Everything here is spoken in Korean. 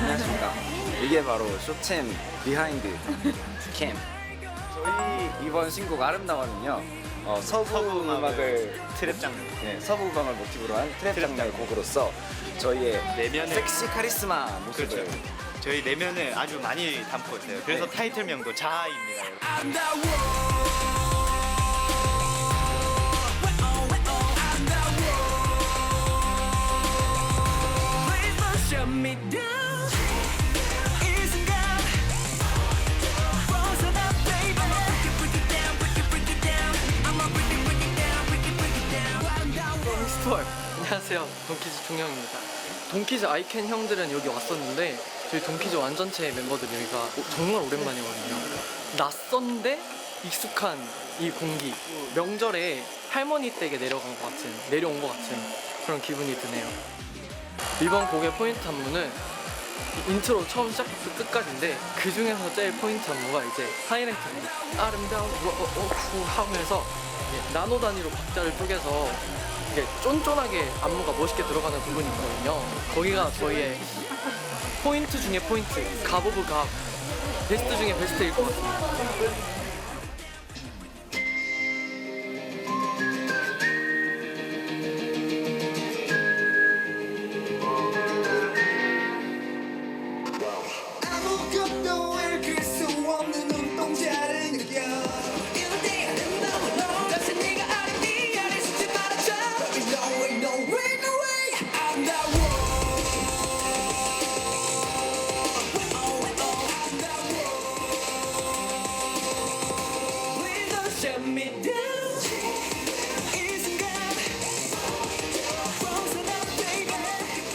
안녕하십니까. 이게 바로 쇼챔 비하인드 캠. 저희 이번 신곡 아름다워는요. 어, 서부, 음악을 트랩 장르. 네, 서부 음악을 모티브로 한 트랩, 트랩 장르의 곡으로서 저희의 내면의 섹시 카리스마 모습을 그렇죠. 저희 내면을 아주 많이 담고 있어요. 그래서 네. 타이틀명도 자아입니다. 여러분. 스톨 안녕하세요. 동키즈 종영입니다. 동키즈 아이캔 형들은 여기 왔었는데 저희 동키즈 완전체 멤버들이 여기가 오- 정말 오랜만이거든요. 낯선데 익숙한 이 공기. 명절에 할머니 댁에 내려간 것 같은 내려온 것 같은 그런 기분이 드네요. 이번 곡의 포인트 안무는 인트로 처음 시작부터 끝까지인데 그 중에서 제일 포인트 안무가 이제 하이라이트입니다. 아름다운 워워후 하면서 이게 나노 단위로 박자를 쪼개서 이게 쫀쫀하게 안무가 멋있게 들어가는 부분이 있거든요. 거기가 저희의 포인트 중에 포인트, 갑 오브가 베스트 중에 베스트일 것 같습니다. look me down.